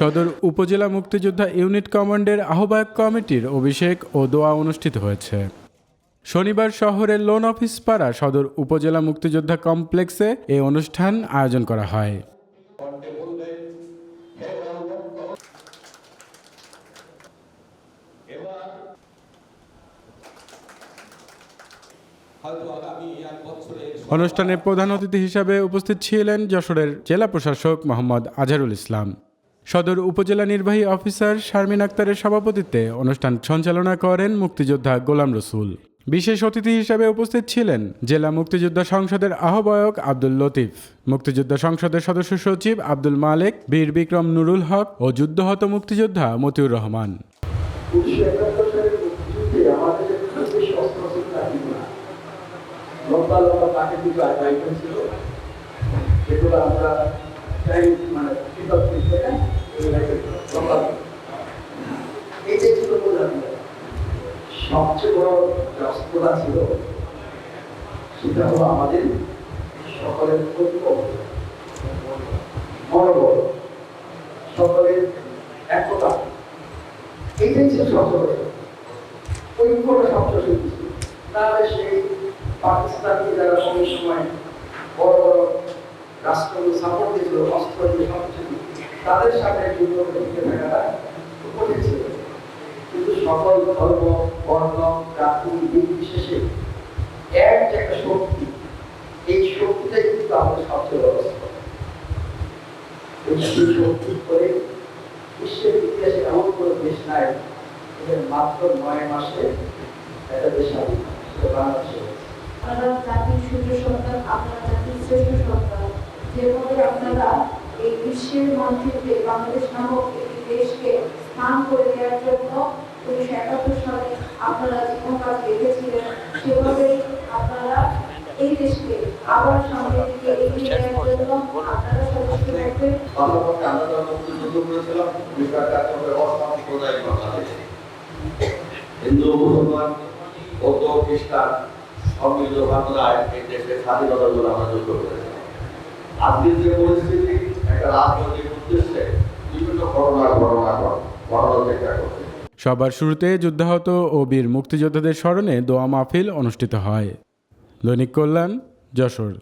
সদর উপজেলা মুক্তিযোদ্ধা ইউনিট কমান্ডের আহ্বায়ক কমিটির অভিষেক ও দোয়া অনুষ্ঠিত হয়েছে। শনিবার শহরের লোন অফিস পাড়া সদর উপজেলা মুক্তিযোদ্ধা কমপ্লেক্সে এই অনুষ্ঠান আয়োজন করা হয়। অনুষ্ঠানে প্রধান অতিথি হিসাবে উপস্থিত ছিলেন যশোরের জেলা প্রশাসক মোহাম্মদ আজহারুল ইসলাম। সদর উপজেলা নির্বাহী অফিসার শারমিন আক্তারের সভাপতিত্বে অনুষ্ঠান সঞ্চালনা করেন মুক্তিযোদ্ধা গোলাম রসুল। বিশেষ অতিথি হিসাবে উপস্থিত ছিলেন জেলা মুক্তিযোদ্ধা সংসদের আহ্বায়ক আব্দুল লতিফ, মুক্তিযোদ্ধা সংসদের সদস্য সচিব আব্দুল মালেক, বীর বিক্রম নুরুল হক ও যুদ্ধহত মুক্তিযোদ্ধা মতিউর রহমান। উনিশশো একাত্তর সালের মুক্তিযুদ্ধে আমাদের যে খুব বেশি অস্ত্র ছিল তা কিন্তু না লম্বা লম্বা কাঠের কিছু আইটেম ছিল সেগুলো আমরা চাই মানে কৃষক থেকে লম্বা এই যে ছিল প্রধান সবচেয়ে বড় শক্তি তাহলে সেই পাকিস্তানকে যারা কোনো সময় বড় বড় রাষ্ট্রগুলো সাপোর্ট দিয়েছিল, অস্ত্র তাদের সাথে যুদ্ধ থাকাটা কঠিন সকল ধর্ম, বর্ণ, জাতি নির্বিশেষে এক যে একটা শক্তি, এই শক্তিটাই কিন্তু আমাদের সবচেয়ে অস্ত্র। এই শক্তি করে বিশ্বের ইতিহাসে এমন কোনো দেশ নাই, এদের মাত্র নয় মাসে একটা দেশ বাংলাদেশে আপনারা জাতির সূর্য সন্তান আপনারা জাতির শ্রেষ্ঠ সন্তান। যেভাবে আপনারা এই বিশ্বের মানচিত্রে বাংলাদেশ নামক একটি দেশকে স্থান করে দেওয়ার জন্য উনিশশো একাত্তর সালে আপনারা জীবন কাজ রেখেছিলেন সেভাবেই আপনারা এই দেশকে আবার সামনের দিকে এগিয়ে নেওয়ার জন্য আপনারা সদস্য আমরা যখন মুক্তিযুদ্ধ করেছিলাম হিন্দু মুসলমান বৌদ্ধ খ্রিস্টান সম্মিলিত বাংলায় এই দেশের স্বাধীনতার জন্য আমরা যুদ্ধ করেছিলাম আজকের যে পরিস্থিতি একটা রাজনৈতিক উদ্দেশ্যে বিভিন্ন ঘটনা ঘটনা ঘটানোর চেষ্টা করছে সবার শুরুতে যুদ্ধাহত ও বীর মুক্তিযোদ্ধাদের স্মরণে দোয়া মাহফিল অনুষ্ঠিত হয়। দৈনিক কল্যাণ যশোর।